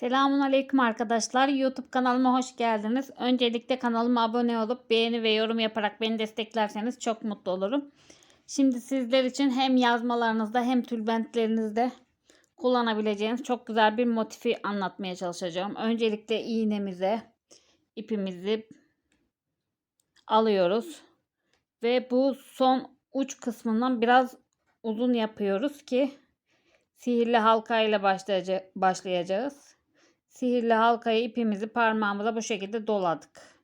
Selamun Aleyküm arkadaşlar. YouTube kanalıma hoş geldiniz. Öncelikle kanalıma abone olup beğeni ve yorum yaparak beni desteklerseniz çok mutlu olurum. Şimdi sizler için hem yazmalarınızda hem tülbentlerinizde kullanabileceğiniz çok güzel bir motifi anlatmaya çalışacağım. Öncelikle iğnemize ipimizi alıyoruz. Ve bu son uç kısmından biraz uzun yapıyoruz ki sihirli halka ile başlayacağız. Sihirli halkayı ipimizi parmağımıza bu şekilde doladık.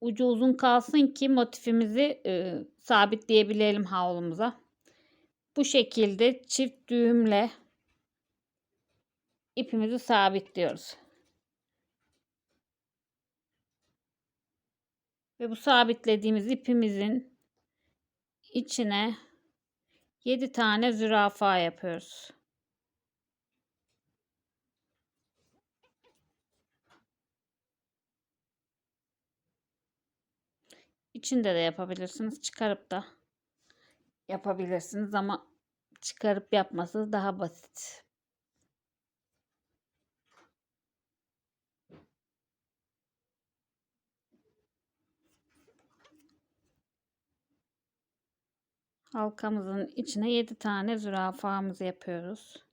Ucu uzun kalsın ki motifimizi e, sabitleyebilelim havlumuza. Bu şekilde çift düğümle ipimizi sabitliyoruz. Ve bu sabitlediğimiz ipimizin içine 7 tane zürafa yapıyoruz. İçinde de yapabilirsiniz. Çıkarıp da yapabilirsiniz ama çıkarıp yapması daha basit. Halkamızın içine 7 tane zürafamızı yapıyoruz.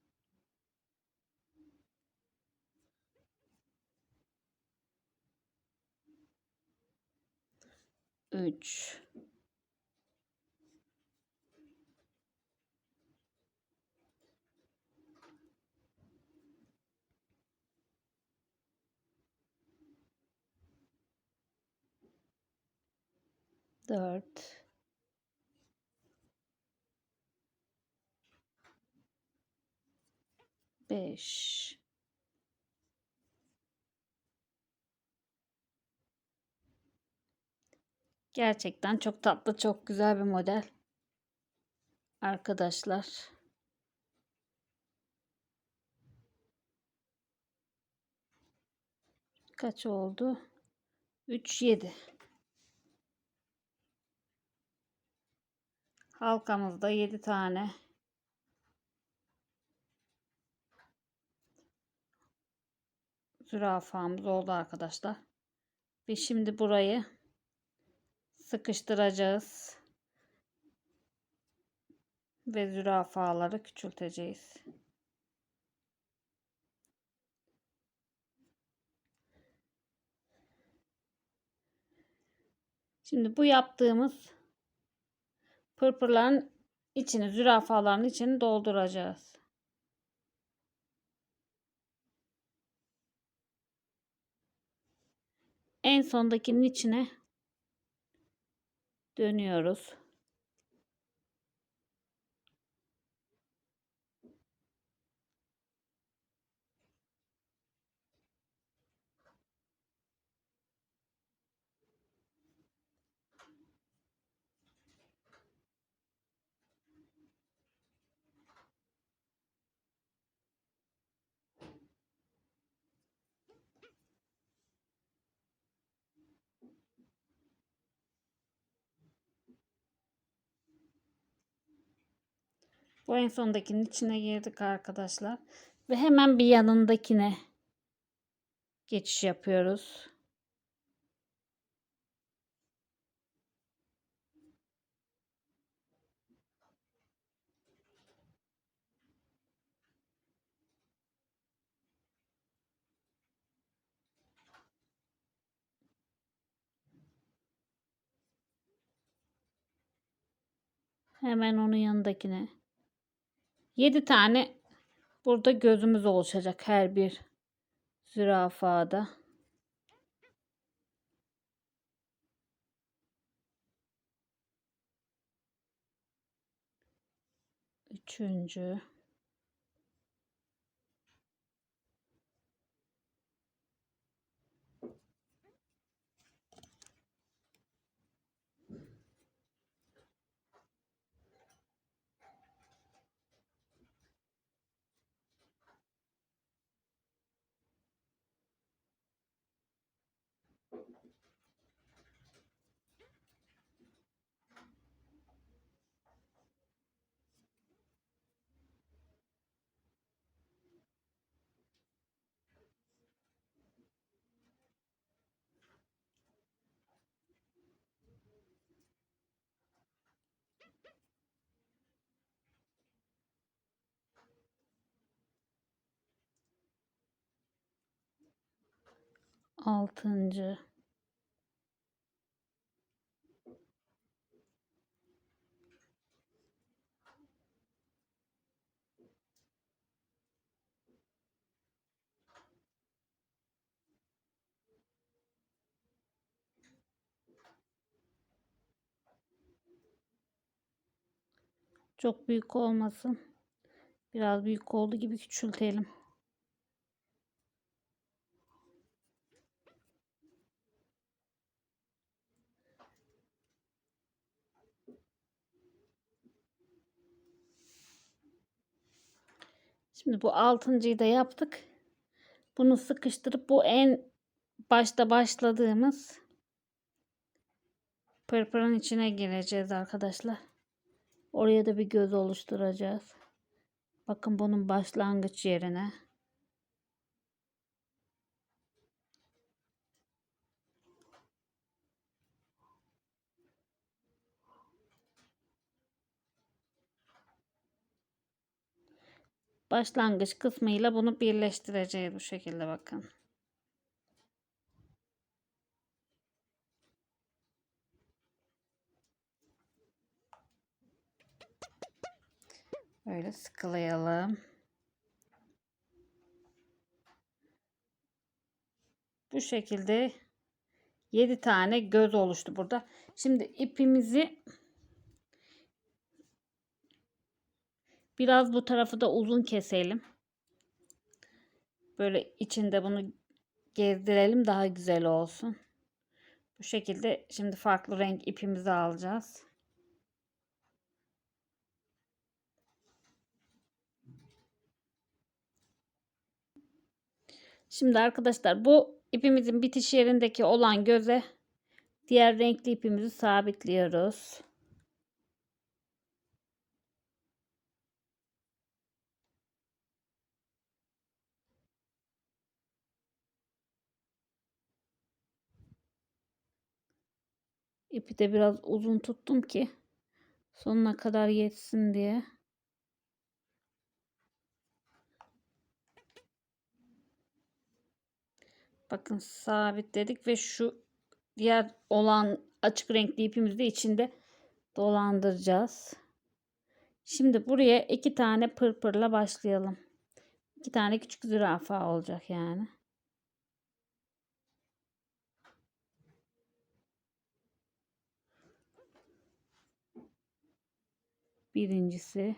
Üç. Dört. 5 Gerçekten çok tatlı, çok güzel bir model. Arkadaşlar. Kaç oldu? 3 7. Halkamızda 7 tane zürafamız oldu arkadaşlar. Ve şimdi burayı sıkıştıracağız. Ve zürafaları küçülteceğiz. Şimdi bu yaptığımız pırpırların içini, zürafaların içini dolduracağız. en sondakinin içine dönüyoruz. Bu en sondakinin içine girdik arkadaşlar. Ve hemen bir yanındakine geçiş yapıyoruz. Hemen onun yanındakine 7 tane burada gözümüz oluşacak her bir zürafada. Üçüncü. Altıncı. Çok büyük olmasın. Biraz büyük oldu gibi küçültelim. Şimdi bu altıncıyı da yaptık. Bunu sıkıştırıp bu en başta başladığımız pırpırın içine gireceğiz arkadaşlar. Oraya da bir göz oluşturacağız. Bakın bunun başlangıç yerine. Başlangıç kısmıyla bunu birleştireceğiz bu şekilde bakın. Böyle sıkılayalım. Bu şekilde 7 tane göz oluştu burada. Şimdi ipimizi biraz bu tarafı da uzun keselim. Böyle içinde bunu gezdirelim daha güzel olsun. Bu şekilde şimdi farklı renk ipimizi alacağız. Şimdi arkadaşlar bu ipimizin bitiş yerindeki olan göze diğer renkli ipimizi sabitliyoruz. İpi de biraz uzun tuttum ki sonuna kadar yetsin diye. Bakın sabitledik ve şu diğer olan açık renkli ipimizi de içinde dolandıracağız. Şimdi buraya iki tane pırpırla başlayalım. İki tane küçük zürafa olacak yani. Birincisi,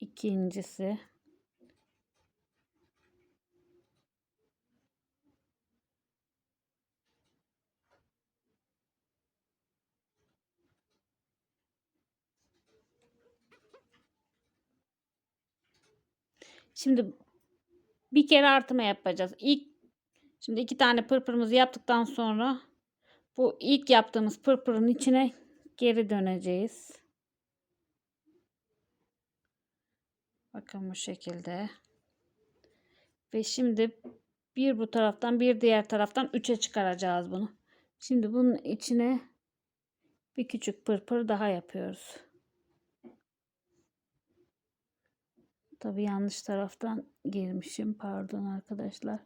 ikincisi, Şimdi bir kere artırma yapacağız. İlk şimdi iki tane pırpırımızı yaptıktan sonra bu ilk yaptığımız pırpırın içine geri döneceğiz. Bakın bu şekilde. Ve şimdi bir bu taraftan bir diğer taraftan 3'e çıkaracağız bunu. Şimdi bunun içine bir küçük pırpır daha yapıyoruz. Tabi yanlış taraftan girmişim. Pardon arkadaşlar.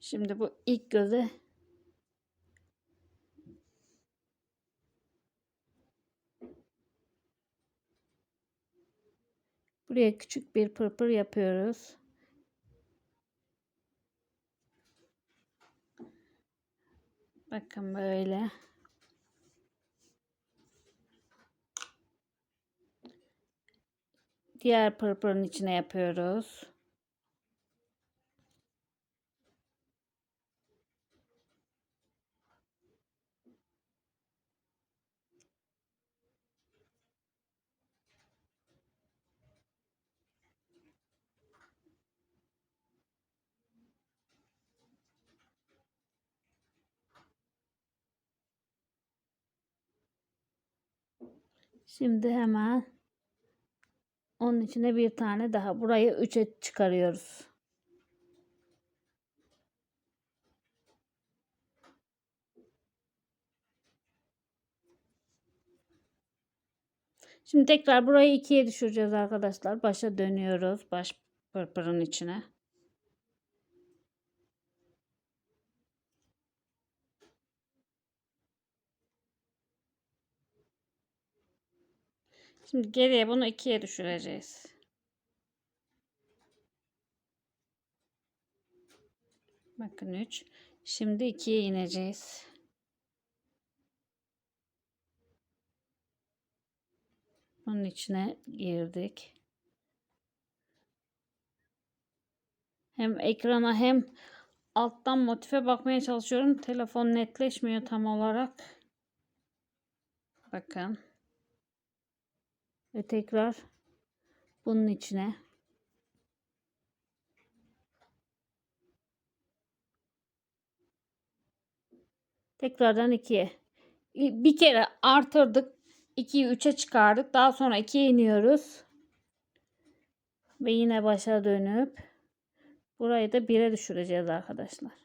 Şimdi bu ilk göze Buraya küçük bir pırpır yapıyoruz. Bakın böyle. Diğer pırpırın içine yapıyoruz. Şimdi hemen onun içine bir tane daha. Burayı 3'e çıkarıyoruz. Şimdi tekrar burayı ikiye düşüreceğiz arkadaşlar. Başa dönüyoruz. Baş pırpırın içine. Şimdi geriye bunu ikiye düşüreceğiz. Bakın 3. Şimdi 2'ye ineceğiz. Bunun içine girdik. Hem ekrana hem alttan motife bakmaya çalışıyorum. Telefon netleşmiyor tam olarak. Bakın. Ve tekrar bunun içine. Tekrardan 2'ye. Bir kere artırdık. 2'yi 3'e çıkardık. Daha sonra 2'ye iniyoruz. Ve yine başa dönüp burayı da 1'e düşüreceğiz arkadaşlar.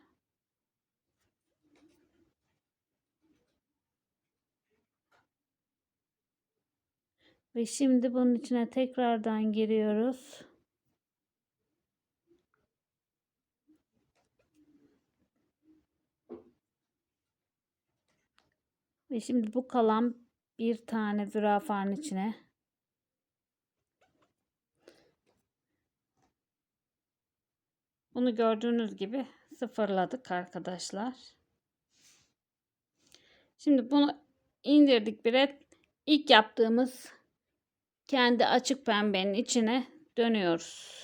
Ve şimdi bunun içine tekrardan giriyoruz. Ve şimdi bu kalan bir tane zürafanın içine bunu gördüğünüz gibi sıfırladık arkadaşlar. Şimdi bunu indirdik bire. İlk yaptığımız kendi açık pembenin içine dönüyoruz.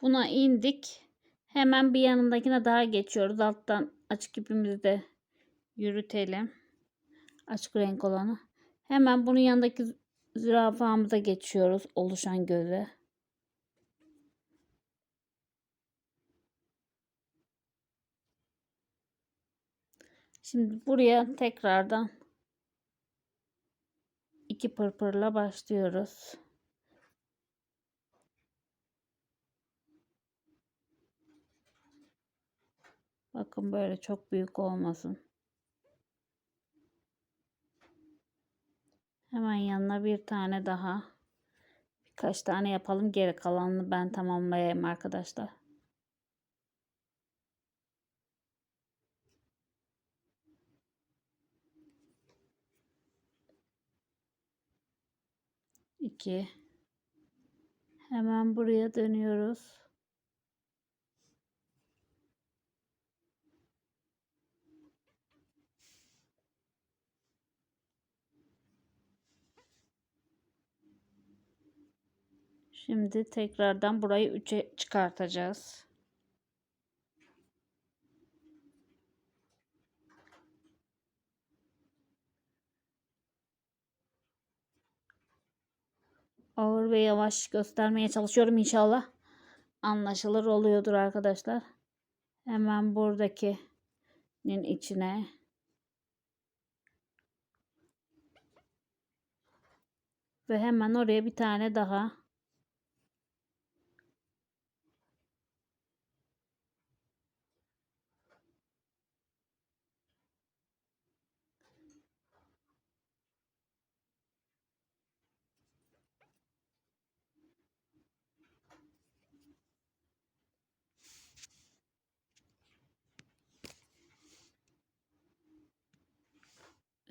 Buna indik. Hemen bir yanındakine daha geçiyoruz. Alttan açık ipimizi de yürütelim. Açık renk olanı. Hemen bunun yanındaki zürafamıza geçiyoruz. Oluşan göze. Şimdi buraya tekrardan iki pırpırla başlıyoruz. Bakın böyle çok büyük olmasın. Hemen yanına bir tane daha. Birkaç tane yapalım. Geri kalanını ben tamamlayayım arkadaşlar. İki. Hemen buraya dönüyoruz. Şimdi tekrardan burayı 3'e çıkartacağız. Ağır ve yavaş göstermeye çalışıyorum inşallah. Anlaşılır oluyordur arkadaşlar. Hemen buradakinin içine ve hemen oraya bir tane daha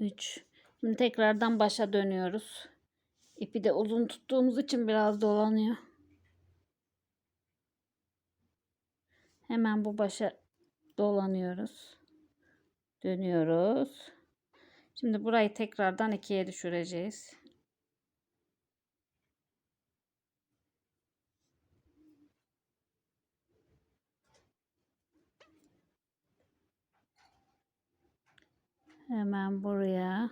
Üç. Şimdi tekrardan başa dönüyoruz. İpi de uzun tuttuğumuz için biraz dolanıyor. Hemen bu başa dolanıyoruz. Dönüyoruz. Şimdi burayı tekrardan ikiye düşüreceğiz. Hemen buraya.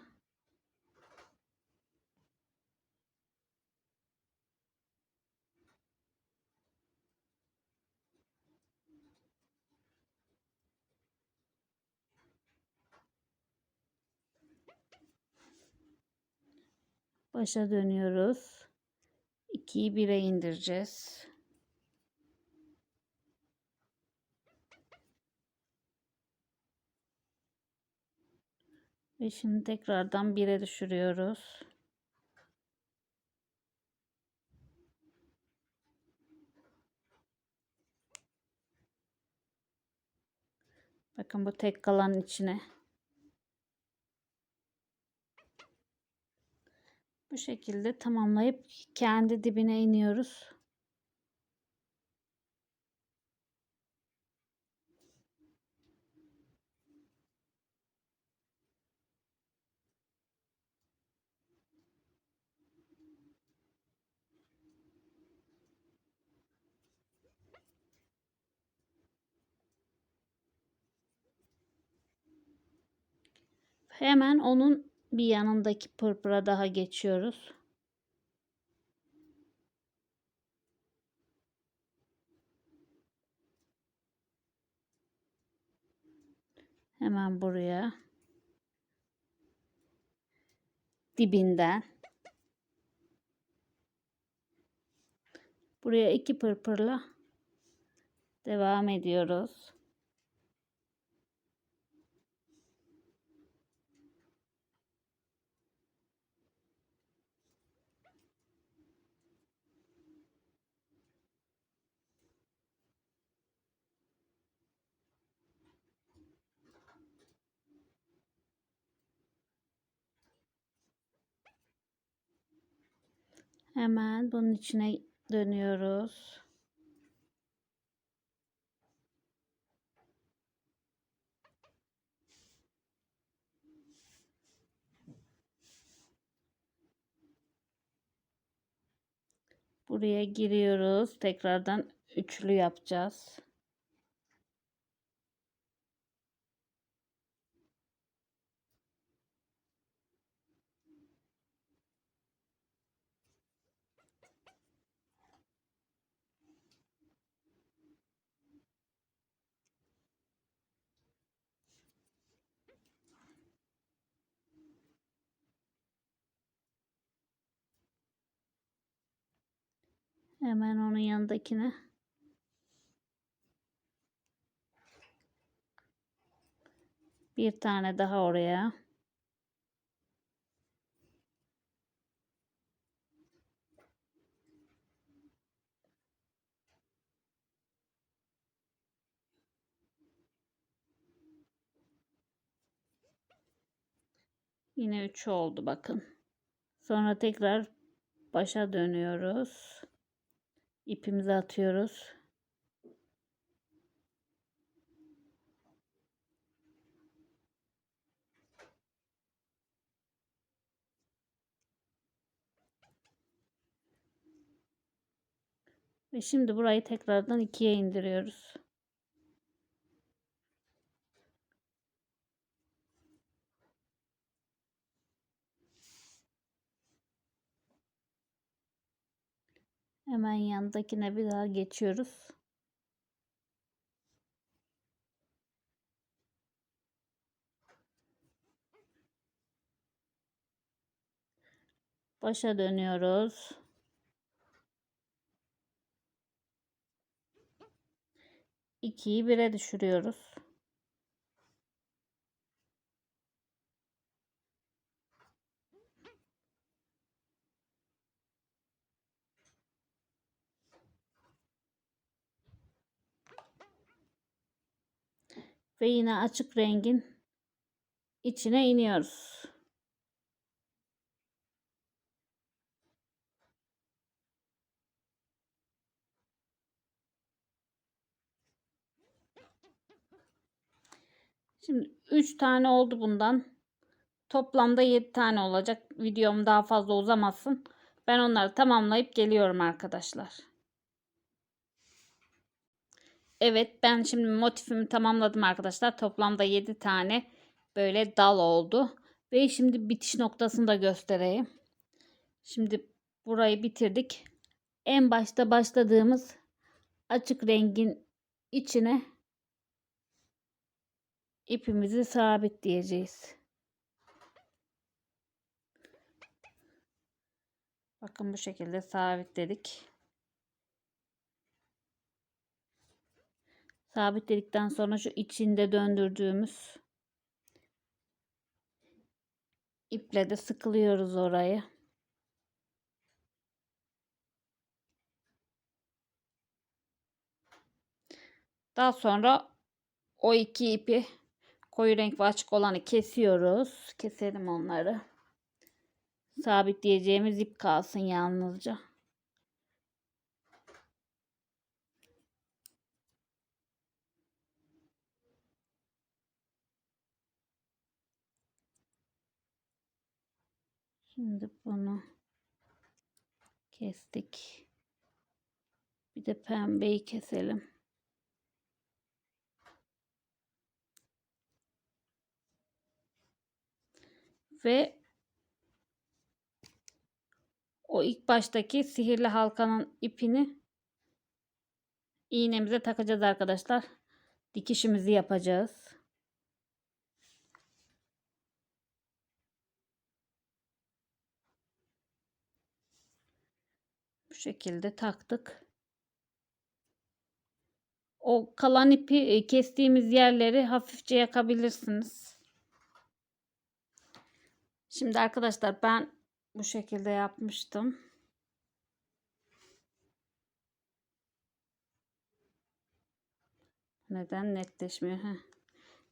Başa dönüyoruz. 2'yi 1'e indireceğiz. Ve şimdi tekrardan 1'e düşürüyoruz. Bakın bu tek kalan içine. Bu şekilde tamamlayıp kendi dibine iniyoruz. Hemen onun bir yanındaki pırpıra daha geçiyoruz. Hemen buraya. Dibinden. Buraya iki pırpırla devam ediyoruz. Hemen bunun içine dönüyoruz. Buraya giriyoruz. Tekrardan üçlü yapacağız. Hemen onun yanındakine. Bir tane daha oraya. Yine 3 oldu bakın. Sonra tekrar başa dönüyoruz. İpimizi atıyoruz. Ve şimdi burayı tekrardan ikiye indiriyoruz. Hemen yanındakine bir daha geçiyoruz. Başa dönüyoruz. İkiyi bire düşürüyoruz. Ve yine açık rengin içine iniyoruz. Şimdi 3 tane oldu bundan. Toplamda 7 tane olacak. Videom daha fazla uzamasın. Ben onları tamamlayıp geliyorum arkadaşlar. Evet ben şimdi motifimi tamamladım arkadaşlar. Toplamda 7 tane böyle dal oldu. Ve şimdi bitiş noktasını da göstereyim. Şimdi burayı bitirdik. En başta başladığımız açık rengin içine ipimizi sabitleyeceğiz. Bakın bu şekilde sabitledik. Sabitledikten sonra şu içinde döndürdüğümüz iple de sıkılıyoruz orayı. Daha sonra o iki ipi koyu renk ve açık olanı kesiyoruz. Keselim onları. Sabitleyeceğimiz ip kalsın yalnızca. Şimdi bunu kestik. Bir de pembeyi keselim. Ve o ilk baştaki sihirli halkanın ipini iğnemize takacağız arkadaşlar. Dikişimizi yapacağız. Bu şekilde taktık. O kalan ipi e, kestiğimiz yerleri hafifçe yakabilirsiniz. Şimdi arkadaşlar ben bu şekilde yapmıştım. Neden netleşmiyor? Heh.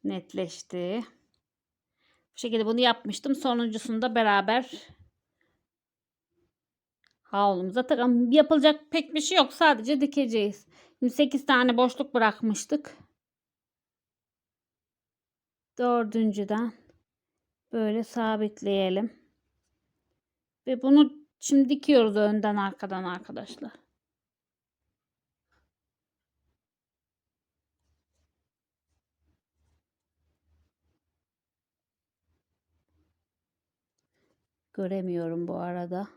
Netleşti. Bu şekilde bunu yapmıştım. Sonuncusunu da beraber havlumuza takalım. Yapılacak pek bir şey yok. Sadece dikeceğiz. Şimdi 8 tane boşluk bırakmıştık. Dördüncüden böyle sabitleyelim. Ve bunu şimdi dikiyoruz önden arkadan arkadaşlar. Göremiyorum bu arada.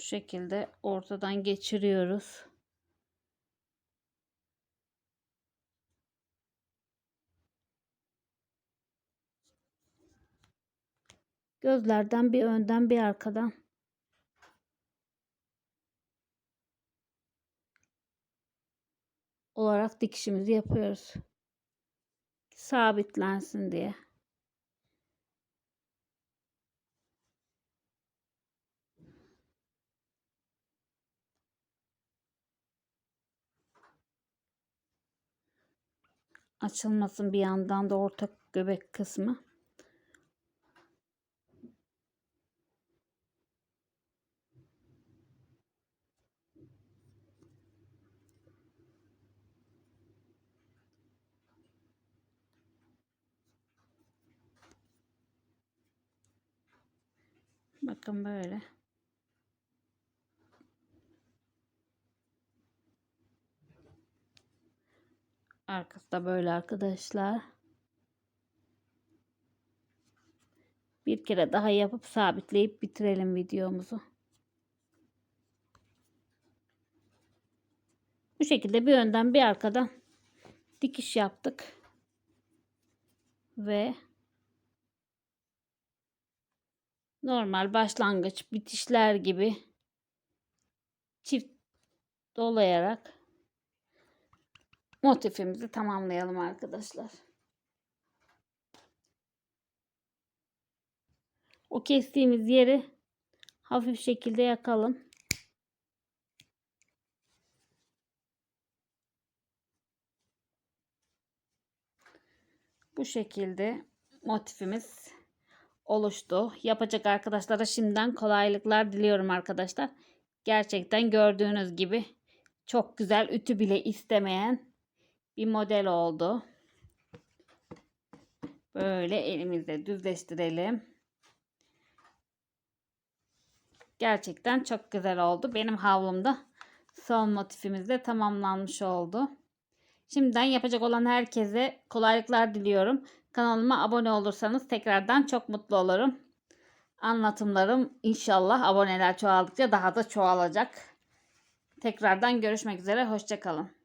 Bu şekilde ortadan geçiriyoruz. Gözlerden bir önden bir arkadan. olarak dikişimizi yapıyoruz. Sabitlensin diye. Açılmasın bir yandan da orta göbek kısmı. Bakın böyle. Arkası da böyle arkadaşlar. Bir kere daha yapıp sabitleyip bitirelim videomuzu. Bu şekilde bir önden bir arkadan dikiş yaptık. Ve normal başlangıç bitişler gibi çift dolayarak motifimizi tamamlayalım arkadaşlar. O kestiğimiz yeri hafif şekilde yakalım. Bu şekilde motifimiz oluştu. Yapacak arkadaşlara şimdiden kolaylıklar diliyorum arkadaşlar. Gerçekten gördüğünüz gibi çok güzel ütü bile istemeyen bir model oldu. Böyle elimizde düzleştirelim. Gerçekten çok güzel oldu. Benim havlumda son motifimiz de tamamlanmış oldu. Şimdiden yapacak olan herkese kolaylıklar diliyorum. Kanalıma abone olursanız tekrardan çok mutlu olurum. Anlatımlarım inşallah aboneler çoğaldıkça daha da çoğalacak. Tekrardan görüşmek üzere. Hoşçakalın.